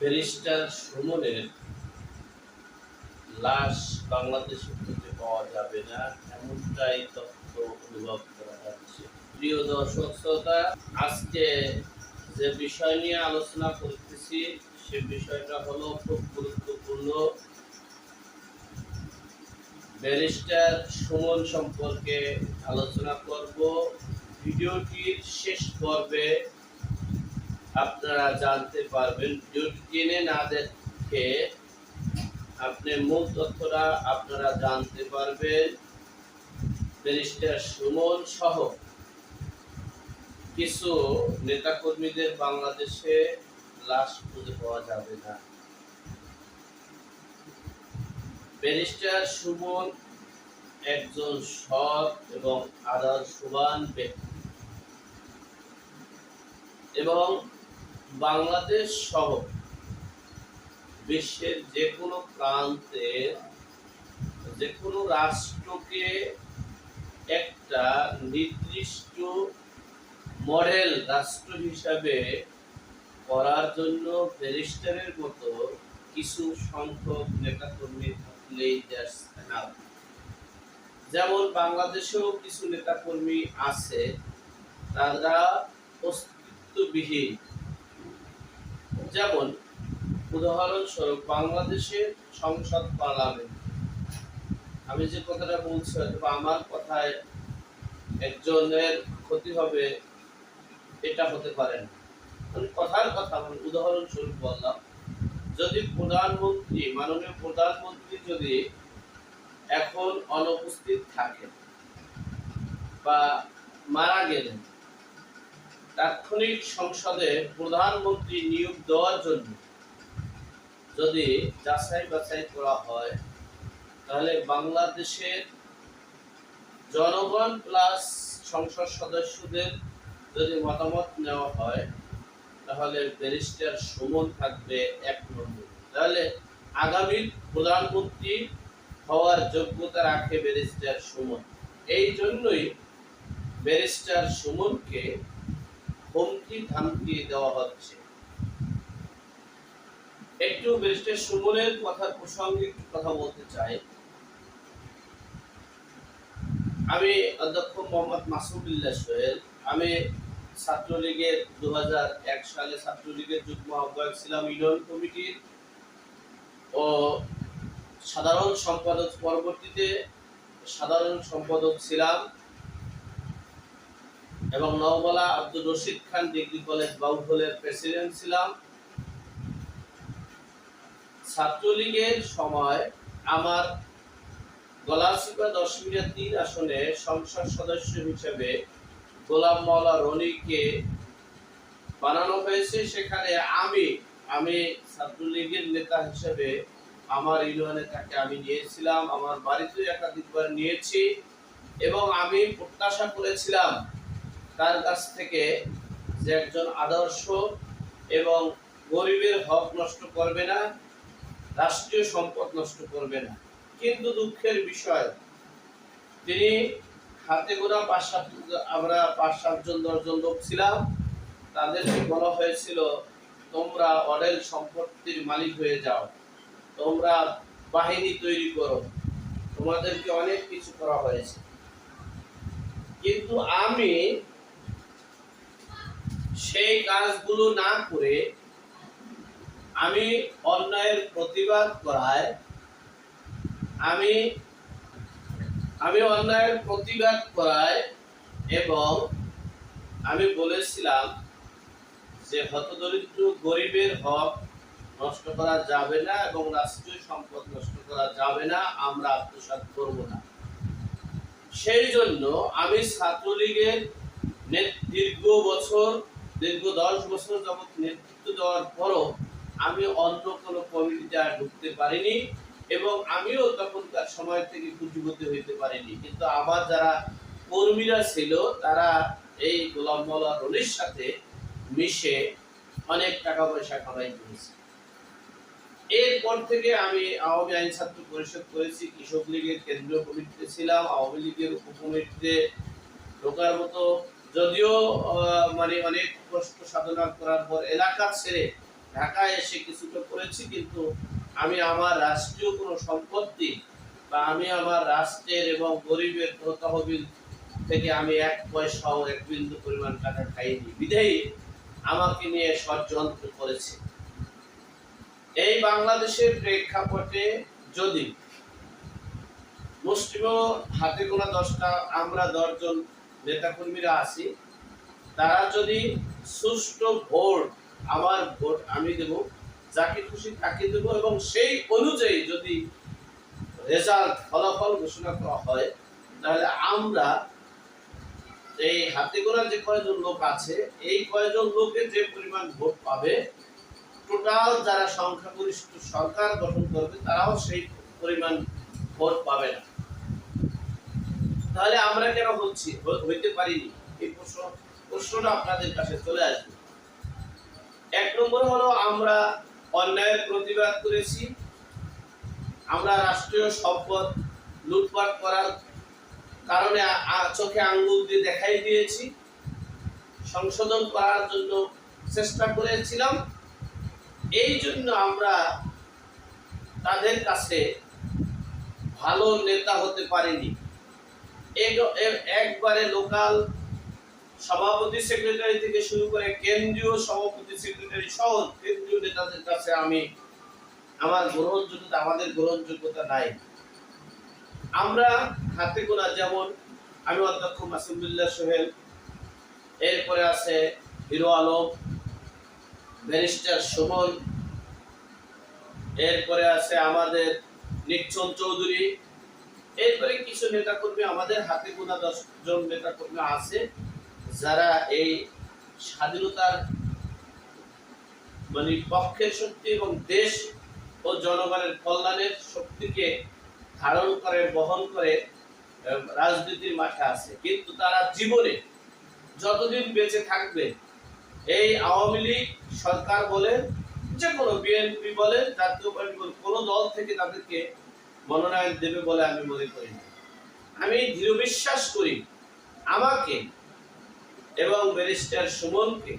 Barrister সুমনের লাশ বাংলাদেশে খুঁজে পাওয়া যাবে না, এমনটাই তথ্য অনুভব করা যাচ্ছে। প্রিয় দর্শক, শ্রোতা, আজকে যে বিষয় নিয়ে আলোচনা করতেছি, সে বিষয়টা হলো খুব গুরুত্বপূর্ণ। ব্যারিস্টার সুমন সম্পর্কে আলোচনা করব। ভিডিওটির শেষ পর্বে আপনারা জানতে পারবেন জেনে না দেখে আপনি মূল তথ্যটা আপনারা জানতে পারবেন। ব্যারিস্টার সুমন সহ কিছু নেতাকর্মীদের বাংলাদেশে লাশ খুঁজে পাওয়া যাবে না। ব্যারিস্টার সুমন একজন সৎ এবং আদর্শবান ব্যক্তি। এবং বাংলাদেশ সহ বিশ্বের যে কোনো প্রান্তে যে কোনো রাষ্ট্রকে একটা নির্দিষ্ট মডেল রাষ্ট্র হিসাবে করার জন্য ব্যারিস্টারের মতো কিছু সংখ্যক নেতাকর্মী থাকলেই দেশ যেমন বাংলাদেশেও কিছু নেতাকর্মী আছে, তারা অস্তিত্ববিহীন। যেমন, উদাহরণস্বরূপ বাংলাদেশের সংসদ পার্লামেন্ট। আমি যে কথাটা বলছি হয়তো বা আমার কথায় একজনের ক্ষতি হবে, এটা হতে পারে না। কথার কথা মানে উদাহরণস্বরূপ বললাম, যদি প্রধানমন্ত্রী, মাননীয় প্রধানমন্ত্রী যদি এখন অনুপস্থিত থাকেন বা মারা গেলেন তাৎক্ষণিক সংসদে প্রধানমন্ত্রী নিয়োগ দেওয়ার জন্য যদি যাচাই বাছাই করা হয়, তাহলে বাংলাদেশের জনগণ প্লাস সংসদ সদস্যদের যদি মতামত নেওয়া হয়, তাহলে ব্যারিস্টার সুমন থাকবে এক নম্বর। তাহলে আগামী প্রধানমন্ত্রী হওয়ার যোগ্যতা রাখে ব্যারিস্টার সুমন। এই জন্যই ব্যারিস্টার সুমনকে হুমকি ধামকি দেওয়া হচ্ছে। একটু ব্যারিস্টার সুমনের কথা প্রসঙ্গে একটু কথা বলতে চাই। আমি অধ্যক্ষ মোহাম্মদ মাসুদুল্লাহ সোহেল। আমি ছাত্রলীগের দু সালে ছাত্রলীগের যুগ্ম আহ্বায়ক ছিলাম ইউনিয়ন কমিটির। ও সাধারণ সম্পাদক পরবর্তীতে সাধারণ সম্পাদক ছিলাম। এবং নওবালা আব্দুল রশিদ খান ডিগ্রি কলেজ বাউফলের প্রেসিডেন্ট ছিলাম। ছাত্রলীগের সময় আমার গলাচিপা দশ তিন আসনে সংসদ সদস্য হিসেবে গোলাম মাওলা রনিকে বানানো হয়েছে। সেখানে আমি আমি ছাত্রলীগের নেতা হিসেবে আমার ইউনিয়নে তাকে আমি নিয়েছিলাম, আমার বাড়িতে একাধিকবার নিয়েছি এবং আমি প্রত্যাশা করেছিলাম তার কাছ থেকে যে একজন আদর্শ এবং গরিবের হক নষ্ট করবে না, রাষ্ট্রীয় সম্পদ নষ্ট করবে না। কিন্তু দুঃখের বিষয়, তিনি হাতে গোনা পাঁচ সাত আমরা পাঁচ সাতজন দশজন লোক ছিলাম। তাদেরকে বলা হয়েছিল, তোমরা অডেল সম্পত্তির মালিক হয়ে যাও। তোমরা বাহিনী তৈরি করো। তোমাদেরকে অনেক কিছু করা হয়েছে। কিন্তু আমি সেই কাজগুলো না করে আমি অন্যায়ের প্রতিবাদ করায়, আমি আমি অন্যায়ের প্রতিবাদ করায় এবং আমি বলেছিলাম যে হতদরিদ্র গরিবের হক নষ্ট করা যাবে না এবং রাষ্ট্রীয় সম্পদ নষ্ট করা যাবে না, আমরা আত্মসাৎ করব না। সেই জন্য আমি ছাত্রলীগের দীর্ঘ বছর দীর্ঘ দশ বছর যাবৎ নেতৃত্ব দেওয়ার পরও আমি অন্য কোনো কমিটিতে আর ঢুকতে পারিনি এবং আমিও তখনকার সময় থেকে পুঁজিপতি হইতে পারিনি। কিন্তু আমার যারা কর্মীরা ছিল, তারা এই গোলাম মাওলা রনির সাথে মিশে অনেক টাকা পয়সা কামাই করেছে। এরপর থেকে আমি আওয়ামী আইন ছাত্র পরিষদ করেছি, কৃষক লীগের কেন্দ্রীয় কমিটিতে ছিলাম, আওয়ামী লীগের উপকমিটিতে ঢোকার মতো যদিও মানে অনেক কষ্ট সাধনা করার পর এলাকা ছেড়ে ঢাকায় এসে কিছুটা করেছি, কিন্তু আমি আমার রাষ্ট্রীয় কোনো সম্পত্তি বা আমি আমার রাষ্ট্রের এবং গরিবের তহবিল থেকে আমি এক পয়সাও এক বিন্দু পরিমাণ টাকা খাইনি। বিধেয়ী আমাকে নিয়ে ষড়যন্ত্র করেছে। এই বাংলাদেশের প্রেক্ষাপটে যদি মুসলিম হাতে গোনা দশটা, আমরা দশজন নেতাকর্মীরা আছি, তারা যদি সুষ্ঠু ভোট, আমার ভোট আমি দেব, যাকে খুশি তাকে দেব এবং সেই অনুযায়ী যদি রেজাল্ট, ফলাফল ঘোষণা করা হয়, তাহলে আমরা এই হাতে গোনা যে কয়জন লোক আছে, এই কয়জন লোকে যে পরিমাণ ভোট পাবে, টোটাল যারা সংখ্যাগরিষ্ঠ সরকার গঠন করবে, তারাও সেই পরিমাণ ভোট পাবে না। তাহলে আমরা কেন হচ্ছি হইতে পারিনি। এই প্রশ্ন, প্রশ্নটা আপনাদের কাছে চলে আসবে। এক নম্বর হলো, আমরা অন্যায়ের প্রতিবাদ করেছি। আমরা রাষ্ট্রীয় সম্পদ লুটপাট করার কারণে চোখে আঙ্গুল দিয়ে দেখাই দিয়েছি। সংশোধন করার জন্য চেষ্টা করেছিলাম। এই জন্য আমরা তাদের কাছে ভালো নেতা হতে পারিনি। একবারে লোকাল সভাপতি সেক্রেটারি থেকে শুরু করে কেন্দ্রীয় সভাপতি সেক্রেটারি সহ কেন্দ্রীয় নেতাদের কাছে আমি আমার গ্রহণযোগ্যতা, আমাদের গ্রহণযোগ্যতা নাই। আমরা হাতে গোনা যেমন আমি অধ্যক্ষ মাসুমুল্লাহ সোহেল, এরপরে আছে হিরো আলম, ব্যারিস্টার সুমন, এরপরে আছে আমাদের নিকচন চৌধুরী এরপরে কিছু নেতাকর্মী আমাদের হাতে গোনা দশ জন নেতাকর্মী আছে, যারা এই স্বাধীনতার মানে পক্ষের শক্তি এবং দেশ ও জনগণের কল্যাণের শক্তিকে ধারণ করে, বহন করে রাজনীতির মাঠে আছে। কিন্তু তারা জীবনে যতদিন বেঁচে থাকবে, এই আওয়ামী লীগ সরকার বলেন যে কোনো বিএনপি বলেন, জাতীয় পার্টি কোনো দল থেকে তাদেরকে মনোনয়ন দেবে বলে আমি মনে করি না। আমি দৃঢ় বিশ্বাস করি আমাকে এবং ব্যারিস্টার সুমনকে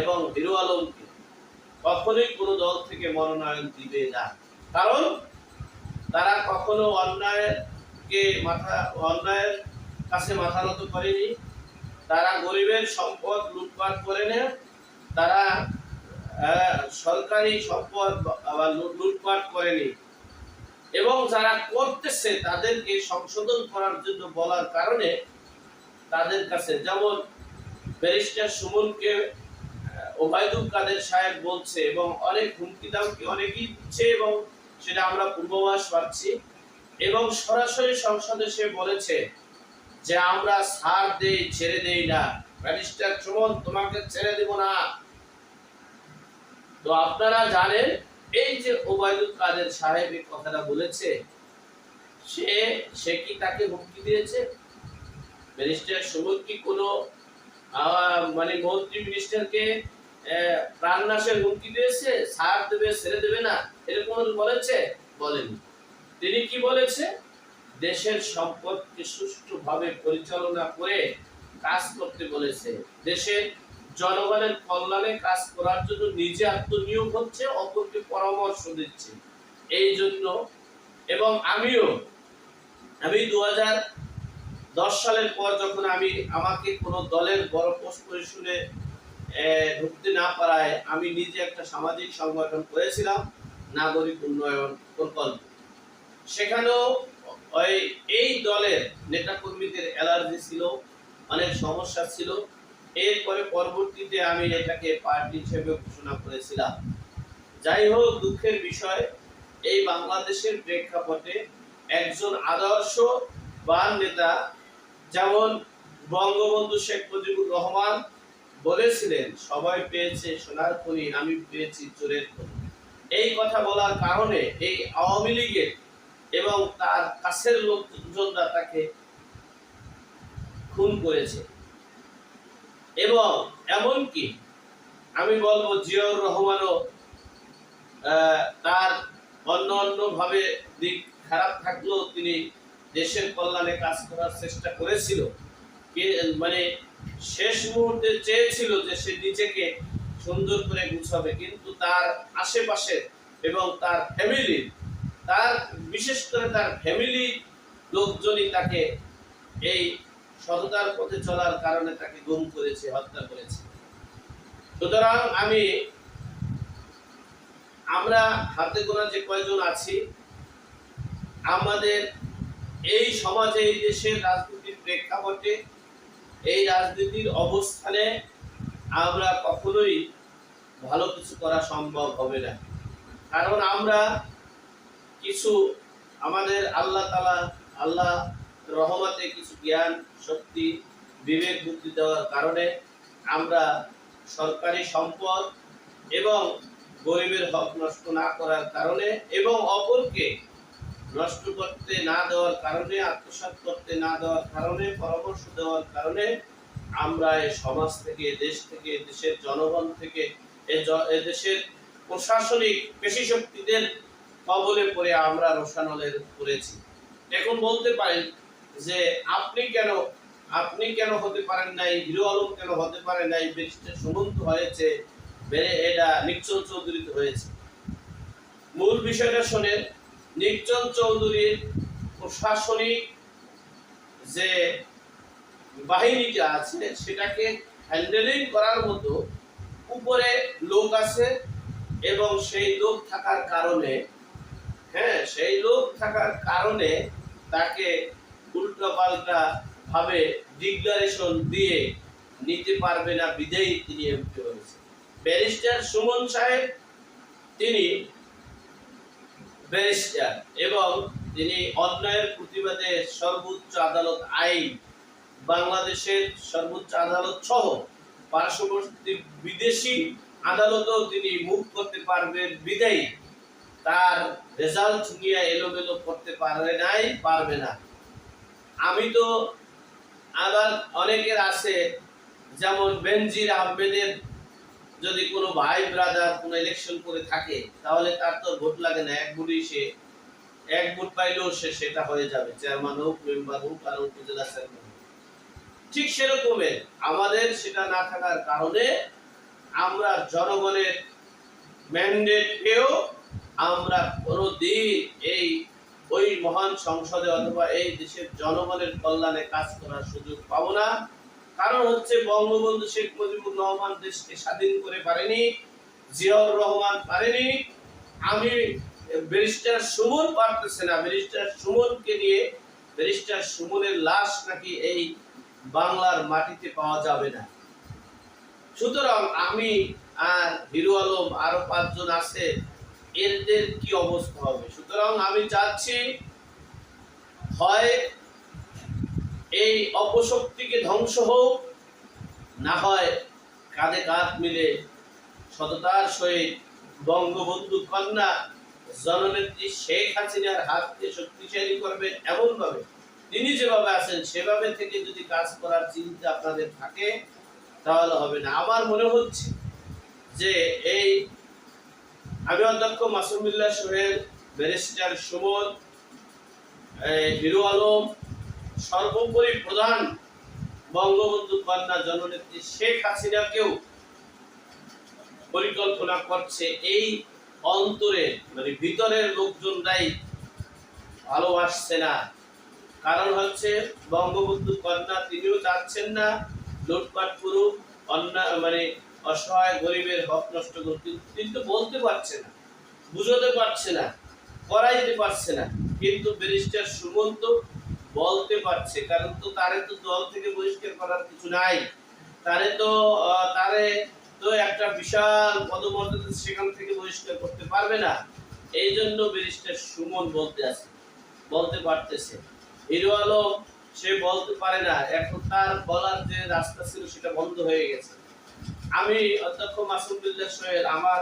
এবং হিরো আলমকে কখনোই কোনো দল থেকে মনোনয়ন দিবে না। কারণ তারা কখনো অন্যায়কে মাথা, অন্যায়ের কাছে মাথা নত করেনি। তারা গরিবের সম্পদ লুটপাট করে না। তারা সরকারি সম্পদ বা লুটপাট করেনি এবং যারা করতেছে তাদেরকে সংশোধন করার জন্য বলার কারণে তাদের কাছে, যেমন ব্যারিস্টার সুমনকে ওবায়দুল কাদের সাহেব বলছে এবং অনেক হুমকি দামকি অনেকেই দিচ্ছে এবং সেটা আমরা পূর্বাভাস পাচ্ছি। এবং সরাসরি সংসদে সে বলেছে যে, আমরা ছাড় দেই, ছেড়ে দেই না। ব্যারিস্টার সুমন, তোমাকে ছেড়ে দেব না। তো আপনারা জানেন এই যে ওবায়দুল কাদের সাহেব এই কথাটা বলেছে, সে সে কি তাকে হুমকি দিয়েছে? ব্যারিস্টার সুমন কি কোনো মানে মন্ত্রী মিনিস্টারকে প্রাণনাশের হুমকি দিয়েছে? ছাড় দেবে, ছেড়ে দেবে না? এরকম বলেছে? বলেনি। তিনি কি বলেছে? দেশের সম্পদকে সুষ্ঠুভাবে পরিচালনা করে কাজ করতে বলেছে। দেশের জনগণের কল্যাণে কাজ করার জন্য নিজে আত্মনিয়োগ হচ্ছে, অপরকে পরামর্শ দিচ্ছে। এই জন্য এবং আমিও, আমি দু দশ সালের পর যখন আমি আমাকে কোনো দলের বড় পোস্ট পরিশনে ঢুকতে না পারায় আমি নিজে একটা সামাজিক সংগঠন করেছিলাম, নাগরিক উন্নয়ন প্রকল্প। সেখানেও ওই, এই দলের নেতাকর্মীদের অ্যালার্জি ছিল, অনেক সমস্যা ছিল। এরপরে পরবর্তীতে আমি এটাকে পার্টি হিসেবে ঘোষণা করেছিলাম। যাই হোক, দুঃখের বিষয়, এই বাংলাদেশের প্রেক্ষাপটে একজন আদর্শ বা নেতা, যেমন বঙ্গবন্ধু শেখ মুজিবুর রহমান বলেছিলেন, সবাই পেয়েছে সোনার খনি, আমি পেয়েছি চোরের খনি। এই কথা বলার কারণে এই আওয়ামী লীগের এবং তার কাছের লোকজনরা তাকে খুন করেছে। এবং এমনকি আমি বলব জিয়াউর রহমানও তার অন্য অন্য ভাবে দিক খারাপ থাকলেও তিনি দেশের কল্যাণে কাজ করার চেষ্টা করেছিল। মানে শেষ মুহূর্তে চেয়েছিল যে সে নিজেকে সুন্দর করে গুছাবে, কিন্তু তার আশেপাশে এবং তার ফ্যামিলি তার, বিশেষ করে তার ফ্যামিলি লোকজনই তাকে এই সততার পথে চলার কারণে তাকে গুম করেছে, হত্যা করেছে। সুতরাং আমি, আমরা হাতে গোনা যে কয়জন আছি, আমাদের এই সমাজে, এই দেশের রাজনীতির প্রেক্ষাপটে, এই রাজনীতির অবস্থানে আমরা কখনোই ভালো কিছু করা সম্ভব হবে না। কারণ আমরা কিছু আমাদের আল্লাহ তালা আল্লাহ রহমতে কিছু জ্ঞান, শক্তি, বিবেক, বুদ্ধি দেওয়ার কারণে আমরা সরকারি সম্পদ এবং গরিবের হক নষ্ট না করার কারণে এবং অপরকে নষ্ট করতে না দেওয়ার কারণে, আত্মসাৎ করতে না দেওয়ার কারণে, পরামর্শ দেওয়ার কারণে আমরা এই সমাজ থেকে দেশ থেকে দেশের জনগণ থেকে, এ দেশের প্রশাসনিক পেশি শক্তিদের কবলে পড়ে আমরা রোশানলের করেছি। এখন বলতে পারেন যে আপনি কেন আপনি কেন হতে পারেন নাই, হিরো আলম কেন হতে পারেন নাই, ব্যারিস্টার সুমন্ত হয়েছে এটা নিশ্চল চৌধুরীতে হয়েছে। মূল বিষয়টা শোনেন, নির্জন চৌধুরীর প্রশাসনিক যে বাহিনীটা আছে, সেটাকে হ্যান্ডেলিং করার মতো উপরে লোক আছে এবং সেই লোক থাকার কারণে হ্যাঁ সেই লোক থাকার কারণে তাকে উল্টো পাল্টা ভাবে ডিক্লারেশন দিয়ে নিতে পারবে না বিদেয়ী তিনি এমপি হয়েছে। ব্যারিস্টার সুমন সাহেব, তিনি ব্যারিস্টার এবং তিনি অন্যায়ের প্রতিবাদে সর্বোচ্চ আদালত আইন, বাংলাদেশের সর্বোচ্চ আদালত সহ পার্শ্ববর্তী বিদেশি আদালতেও তিনি মুখ করতে পারবেন বিদায়ী। তার রেজাল্ট নিয়ে এলোমেলো করতে পারবে নাই, পারবে না। আমি তো আবার অনেকের আছে, যেমন বেনজির আহমেদের যদি কোনো ভাই ব্রাদার কোনো ইলেকশন করে থাকে, তাহলে তার তো ভোট লাগে না, এক ভোটই সে, এক ভোট পাইলেও সে সেটা হয়ে যাবে চেয়ারম্যান হোক মেম্বার হোক, আর উপজেলা চেয়ারম্যান। ঠিক সেরকমের আমাদের সেটা না থাকার কারণে আমরা জনগণের ম্যান্ডেট পেয়েও আমরা কোনোদিন এই ওই মহান সংসদে অথবা এই দেশের জনগণের কল্যাণে কাজ করার সুযোগ পাবো না। কারণ হচ্ছে বঙ্গবন্ধু শেখ মুজিবুর রহমান দেশকে স্বাধীন করে পারেনি, জিয়াউর রহমান পারেনি। আমি ব্যারিস্টার সুমন পারতেছে না। ব্যারিস্টার সুমনকে নিয়ে, ব্যারিস্টার সুমনের লাশ নাকি এই বাংলার মাটিতে পাওয়া যাবে না। সুতরাং আমি আর হিরু আলম আরও পাঁচজন আছে এদের কি অবস্থা হবে? সুতরাং আমি চাচ্ছি, হয় এই অপশক্তিকে ধ্বংস হোক, না হয় কাঁধে কাঁধ মিলে সততার সহিত বঙ্গবন্ধু কন্যা জননেত্রী শেখ হাসিনার হাতকে শক্তিশালী করবেন এমনভাবে। তিনি যেভাবে আছেন, সেভাবে থেকে যদি কাজ করার চিন্তা আপনাদের থাকে, তাহলে হবে না। আমার মনে হচ্ছে যে এই আমি অধ্যক্ষ মাসুমুল্লাহ সোহেল, ব্যারিস্টার এই হিরো আলম, সর্বোপরি প্রধান বঙ্গবন্ধু কন্যা জননেত্রী শেখ হাসিনাকেও পরিকল্পনা করছে এই অন্তরে মানে ভিতরের লোকজনরাই ভালোবাসছে না। কারণ হচ্ছে বঙ্গবন্ধু কন্যা তিনিও চাচ্ছেন না, লুটপাট করুক অন্য মানে অসহায়, গরিবের হক নষ্ট করতে কিন্তু- বলতে পারছে না, বুঝতে পারছে না করাইতে পারছে না। কিন্তু ব্যারিস্টার সুমন্ত বলতে পারছে, কারণ তো তারে তো দল থেকে বহিষ্কার করার কিছু নাই। তারে তো তারে তো একটা বিশাল পদমর্যাদা সেখান থেকে বহিষ্কার করতে পারবে না। এই জন্য ব্যারিস্টার সুমন বলতে আছে, বলতে পারতেছে। হিরো আলম, সে বলতে পারে না, এখন তার বলার যে রাস্তা ছিল সেটা বন্ধ হয়ে গেছে। আমি অধ্যক্ষ মাসুদুল্লাহ সোহেল, আমার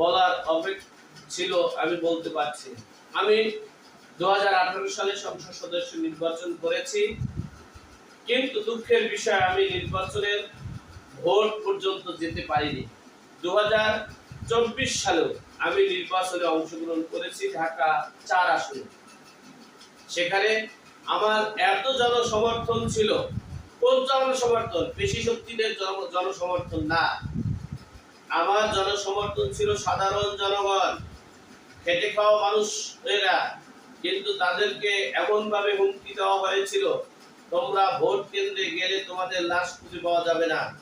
বলার অপেক ছিল, আমি বলতে পারছি। আমি দুই হাজার আঠারো সালে সংসদ সদস্য নির্বাচন করেছি, কিন্তু দুঃখের বিষয়, আমি নির্বাচনের ভোট পর্যন্ত যেতে পারিনি। দু চব্বিশ সালেও আমি নির্বাচনে অংশগ্রহণ করেছি ঢাকা চার আসনে। সেখানে আমার এত জনসমর্থন ছিল কোন জনসমর্থন পেশি শক্তিদের জন- জনসমর্থন না। আমার জনসমর্থন ছিল সাধারণ জনগণ, খেটে খাওয়া মানুষেরা কিন্তু তাদেরকে এমন ভাবে হুমকি দেওয়া হয়েছিল, তোমরা ভোট কেন্দ্রে গেলে তোমাদের লাশ খুঁজে পাওয়া যাবে না।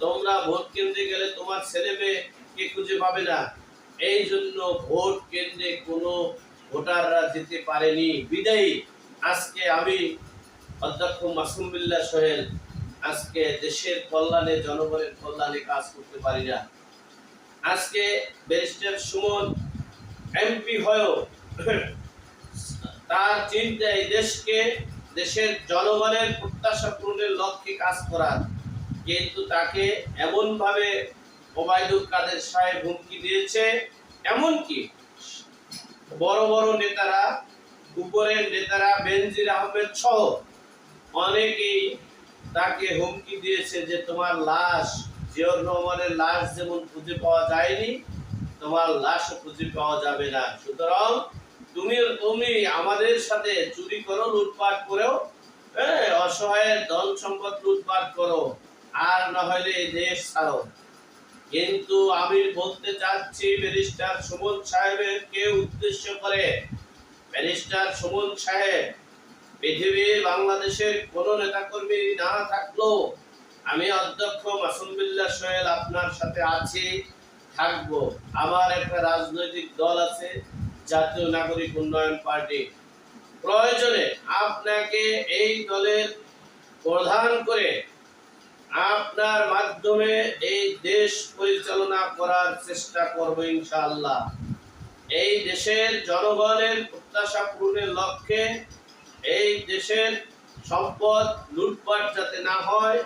তোমরা ভোট কেন্দ্রে গেলে তোমার ছেলে মেয়েকে খুঁজে পাবে না। এই জন্য ভোট কেন্দ্রে কোনো ভোটাররা যেতে পারেনি। বিদায়ী, আজকে আমি অধ্যক্ষ মাসুম বিল্লাহ সোহেল, আজকে দেশের কল্যাণে, জনগণের কল্যাণে কাজ করতে পারি না। আজকে ব্যারিস্টার সুমন এমপি হয়েও তার চিন্তায় দেশকে, দেশের জনগণের প্রত্যাশা পূরণের লক্ষ্যে কাজ করার। কিন্তু তাকে এমন ভাবে ওবায়দুল কাদের সাহেব হুমকি দিয়েছে, এমনকি বড় বড় নেতারা, উপরের নেতারা বেনজির আহমেদ সহ অনেকেই তাকে হুমকি দিয়েছে যে তোমার লাশ জিয়র রহমানের লাশ যেমন খুঁজে পাওয়া যায়নি, তোমার লাশও খুঁজে পাওয়া যাবে না। সুতরাং তুমি তুমি আমাদের সাথে চুরি করো, লুটপাট করেও হ্যাঁ অসহায়ের ধন সম্পদ লুটপাট করো, আর না হলে দেশ ছাড়ো। কিন্তু আমি বলতে চাচ্ছি, ব্যারিস্টার সুমন সাহেবের কে উদ্দেশ্য করে? ব্যারিস্টার সুমন সাহেব পৃথিবীর বাংলাদেশের কোন নেতাকর্মী না থাকলেও আমি অধ্যক্ষ সোহেল আপনার সাথে আছি আমার একটা রাজনৈতিক দল আছে, জাতীয় নাগরিক উন্নয়ন পার্টি। প্রয়োজনে আপনাকে এই দলের প্রধান করে আপনার মাধ্যমে এই দেশ পরিচালনা করার চেষ্টা করব ইনশাআল্লাহ। এই দেশের জনগণের প্রত্যাশা পূরণের লক্ষ্যে এই দেশের সম্পদ লুটপাট যাতে না হয়,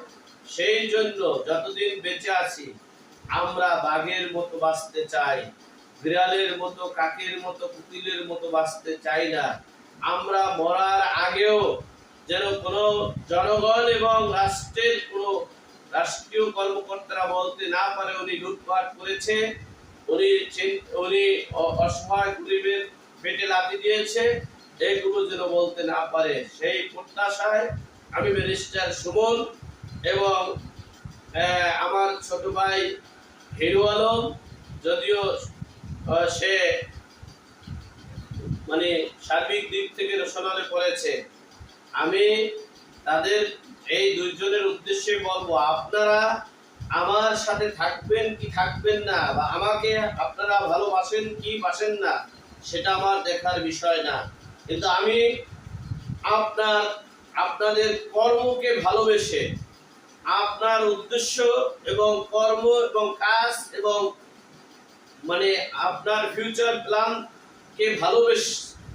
সেই জন্য যতদিন বেঁচে আছি, আমরা বাঘের মতো বাঁচতে চাই, বিড়ালের মতো, কাকের মতো কুকিলের মতো বাঁচতে চাই না। আমরা মরার আগেও যেন কোনো জনগণ এবং রাষ্ট্রের কোনো রাষ্ট্রীয় কর্মকর্তারা বলতে না পারে, উনি লুটপাট করেছে, উনি উনি অসহায় গরিবের পেটে লাথি দিয়েছে এইগুলো যেন বলতে না পারে, সেই প্রত্যাশায় আমি ব্যারিস্টার সুমন এবং আমার ছোট ভাই হিরো আলম, যদিও সে মানে সার্বিক দিক থেকে রসনালে পড়েছে। আমি তাদের এই দুইজনের উদ্দেশ্যে বলব, আপনারা আমার সাথে থাকবেন কি থাকবেন না, বা আমাকে আপনারা ভালোবাসেন কি বাসেন না, সেটা আমার দেখার বিষয় না। কিন্তু আমি আপনার, আপনাদের কর্মকে ভালোবেসে আপনার উদ্দেশ্য এবং কর্ম এবং কাজ এবং মানে আপনার ফিউচার প্ল্যান কে ভালোবেস,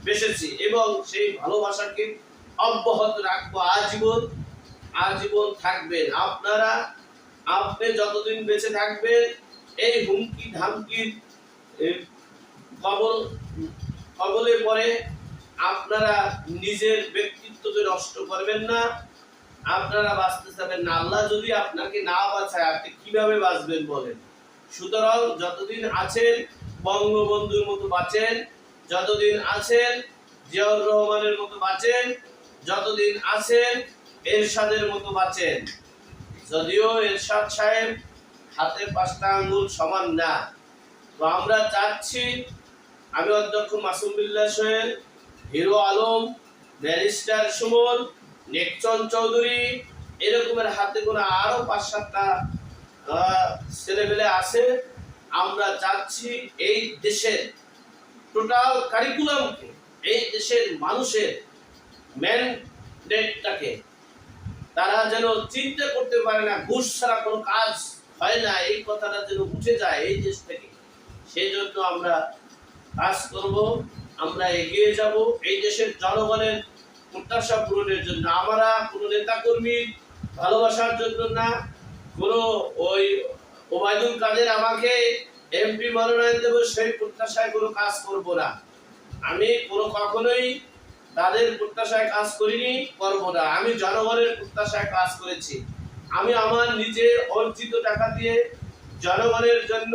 বেসেছি এবং সেই ভালোবাসাকে অব্যাহত রাখব আজীবন আজীবন থাকবেন। আপনারা, আপনি যতদিন বেঁচে থাকবেন, এই হুমকি ধামকির কবল, কবলে পড়ে আপনারা নিজের ব্যক্তিত্বকে নষ্ট করবেন না। আপনারা বাঁচতে চাবেন না। আল্লাহ যদি আপনাকে না বাঁচায়, আপনি কীভাবে বাঁচবেন বলেন? সুতরাং যতদিন আছেন, বঙ্গবন্ধুর মতো বাঁচেন। যতদিন আছেন, জিয়াউর রহমানের মতো বাঁচেন। যতদিন আছেন, এরশাদের মতো বাঁচেন। যদিও এরশাদ সাহেব হাতে পাঁচটা আঙ্গুল সমান না। তো আমরা চাচ্ছি আমি অধ্যক্ষ মাসুম বিল্লাহ সোহেল হিরো আলম, ব্যারিস্টার সুমন, নেকচন চৌধুরী, এরকমের হাতে গোনা আরও পাঁচ সাতটা ছেলেপেলে আছে। আমরা চাচ্ছি এই দেশের টোটাল কারিকুলামকে এই দেশের মানুষের ম্যান্ডেটটাকে তারা যেন চিন্তা করতে পারে না, ঘুষ ছাড়া কোনো কাজ হয় না, এই কথাটা যেন উঠে যায় এই দেশ থেকে। সেই জন্য আমরা কাজ করব। আমরা এগিয়ে যাব এই দেশের জনগণের প্রত্যাশা পূরণের জন্য। আমরা কোনো নেতাকর্মীর ভালোবাসার জন্য না, কোনো ওই ওবায়দুল কাদের আমাকে এমপি মনোনয়ন দেবো সেই প্রত্যাশায় কোনো কাজ করব না। আমি কোনো কখনোই তাদের প্রত্যাশায় কাজ করিনি, করব না। আমি জনগণের প্রত্যাশায় কাজ করেছি। আমি আমার নিজে অর্জিত টাকা দিয়ে জনগণের জন্য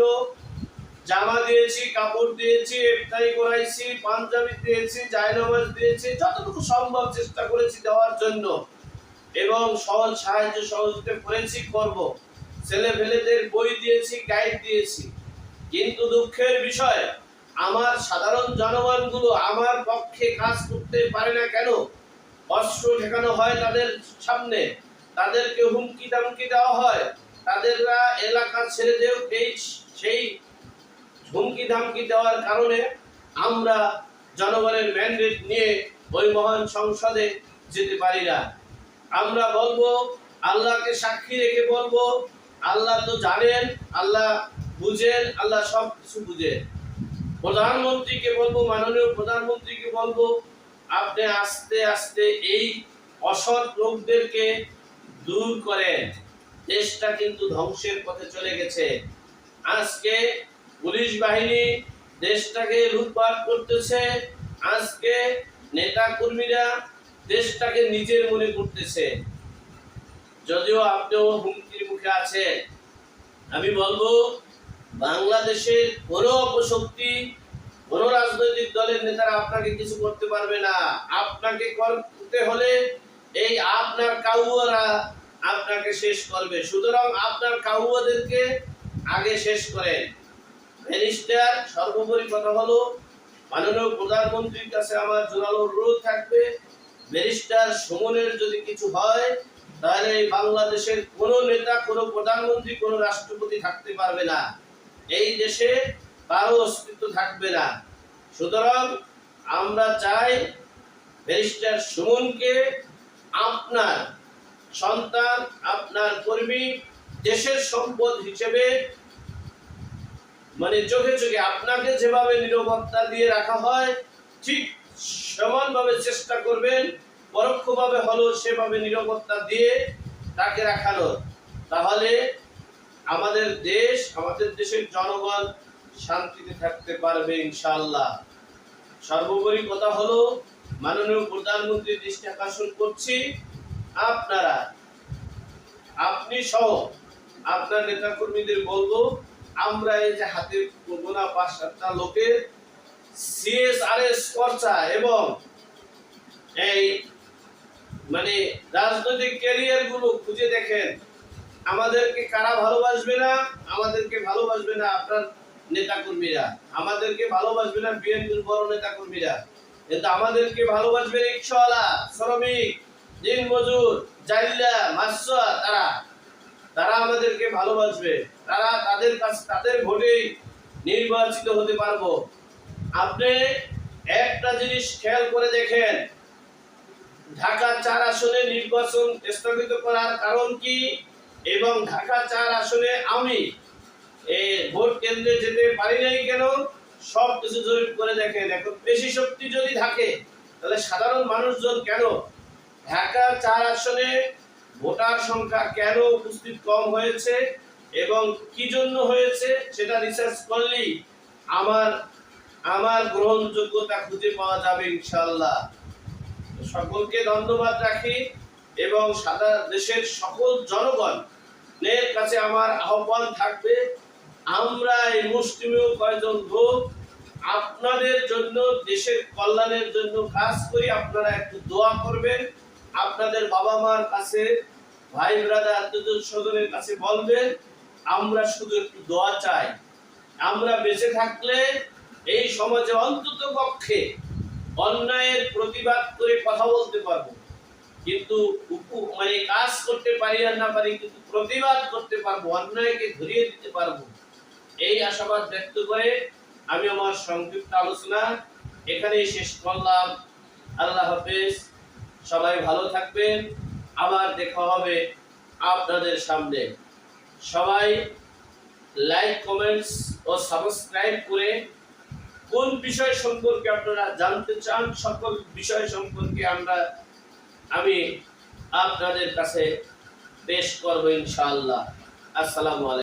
জামা দিয়েছি, কাপড় দিয়েছি ইফতারি করাইছি, পাঞ্জাবি দিয়েছি, জায়নামাজ দিয়েছি, যতটুকু সম্ভব চেষ্টা করেছি দেওয়ার জন্য। এবং সহজ সাহায্য সহযোগিতা করেছি, করব। ছেলে ফেলেদের বই দিয়েছি, গাইড দিয়েছি। কিন্তু দুঃখের বিষয়, আমার সাধারণ জনগণগুলো আমার পক্ষে কাজ করতে পারে না কেন? অস্ত্র ঠেকানো হয় তাদের সামনে, তাদেরকে হুমকি দামকি দেওয়া হয়, তাদেররা এলাকা ছেড়ে দেও, এই সেই হুমকি ধামকি দেওয়ার কারণে আমরা জনগণের ম্যান্ডেট নিয়ে ওই মহান সংসদে যেতে পারি না। আমরা বলব, আল্লাহকে সাক্ষী রেখে বলব, আল্লাহ তো জানেন, আল্লাহ বুঝেন, আল্লাহ সব কিছু বুঝেন। প্রধানমন্ত্রীকে বলব, মাননীয় প্রধানমন্ত্রীকে বলব, আপনি আস্তে আস্তে এই অসৎ লোকদেরকে দূর করেন। দেশটা কিন্তু ধ্বংসের পথে চলে গেছে। আজকে পুলিশ বাহিনী দেশটাকে লুটপাট করতেছে। আজকে নেতা কর্মীরা দেশটাকে নিজের মনে করতেছে। যদিও আপনিও হুমকির মুখে আছেন। আমি বলব, বাংলাদেশের কোনো অপশক্তি, কোনো রাজনৈতিক দলের নেতারা আপনাকে কিছু করতে পারবে না। আপনাকে করতে হলে এই আপনার কাউয়ারা আপনাকে শেষ করবে। সুতরাং আপনার কাউয়াদেরকে আগে শেষ করেন। ব্যারিস্টার সর্বোপরি কথা হলো, মাননীয় প্রধানমন্ত্রীর কাছে আমার জোরালো অনুরোধ থাকবে, ব্যারিস্টার সুমনের যদি কিছু হয়, তাহলে বাংলাদেশের কোনো নেতা, কোনো প্রধানমন্ত্রী, কোনো রাষ্ট্রপতি থাকতে পারবে না। এই দেশে কারও অস্তিত্ব থাকবে না। সুতরাং আমরা চাই ব্যারিস্টার সুমনকে আপনার সন্তান, আপনার কর্মী, দেশের সম্পদ হিসেবে মানে চোখে চোখে আপনাকে যেভাবে নিরাপত্তা দিয়ে রাখা হয়, ঠিক সমানভাবে চেষ্টা করবেন, পরোক্ষভাবে হলেও সেভাবে নিরাপত্তা দিয়ে তাকে রাখানোর। তাহলে আমাদের দেশ, আমাদের দেশের জনগণ শান্তিতে থাকতে পারবে ইনশাল্লাহ সর্বোপরি কথা হলো, মাননীয় প্রধানমন্ত্রী দৃষ্টি আকর্ষণ করছি, আপনারা, আপনি সহ আপনার নেতাকর্মীদের বলব আমরা এই যে হাতে গোনা পাঁচ সাতটা লোকের সিএসআরএস খরচা এবং এই মানে রাজনৈতিক ক্যারিয়ারগুলো খুঁজে দেখেন। আমাদেরকে কারা ভালোবাসবে না? আমাদেরকে ভালোবাসবে না আপনার নেতা কর্মীরা আমাদেরকে ভালোবাসবে না বিএনপির বড় নেতা কর্মীরা কিন্তু আমাদেরকে ভালোবাসবে রিক্সাওয়ালা শ্রমিক দিন মজুর জাইল্লা, মাসুয়া, তারা। তারা আমাদেরকে ভালোবাসবে। তারা তাদের কাছে, তাদের ভোটেই নির্বাচিত হতে পারব। আপনি একটা জিনিস খেয়াল করে দেখেন। ঢাকা চার আসনে নির্বাচন স্থগিত করার কারণ কি? এবং ঢাকা চার আসনে আমি ভোট কেন্দ্রে যেতে পারি নাই কেন? সব কিছু জরিপ করে দেখেন। এখন বেশি শক্তি যদি থাকে, তাহলে সাধারণ মানুষজন কেন? ঢাকা চার আসনে ভোটার সংখ্যা কেন উপস্থিত কম হয়েছে এবং কি জন্য হয়েছে সেটা রিসার্চ করলেই আমার আমার গ্রহণযোগ্যতা খুঁজে পাওয়া যাবে ইনশাল্লাহ সকলকে ধন্যবাদ রাখি এবং সারা দেশের সকল জনগণের কাছে আমার আহ্বান থাকবে, আমরা এই মুসলিমীয় কয়েকজন লোক, আপনাদের জন্য, দেশের কল্যাণের জন্য কাজ করি, আপনারা একটু দোয়া করবেন। আপনাদের বাবা মার কাছে, ভাই, ব্রাদার আত্মীয় স্বজনের কাছে বলবেন, আমরা শুধু একটু দোয়া চাই। আমরা বেঁচে থাকলে এই সমাজে অন্তত পক্ষে অন্যায়ের প্রতিবাদ করে কথা বলতে পারব। কিন্তু মানে কাজ করতে পারি আর না পারি, কিন্তু প্রতিবাদ করতে পারব, অন্যায়কে ধরিয়ে দিতে পারব। এই আশাবাদ ব্যক্ত করে আমি আমার সংক্ষিপ্ত আলোচনা এখানেই শেষ করলাম। আল্লাহ হাফেজ। সবাই ভালো থাকবেন। আবার দেখা হবে আপনাদের সামনে। সবাই লাইক কমেন্টস ও সাবস্ক্রাইব করে কোন বিষয় সম্পর্কে আপনারা জানতে চান, সকল বিষয় সম্পর্কে আমরা, আমি আপনাদের কাছে পেশ করব ইনশাআল্লাহ। আসসালামু আলাইকুম।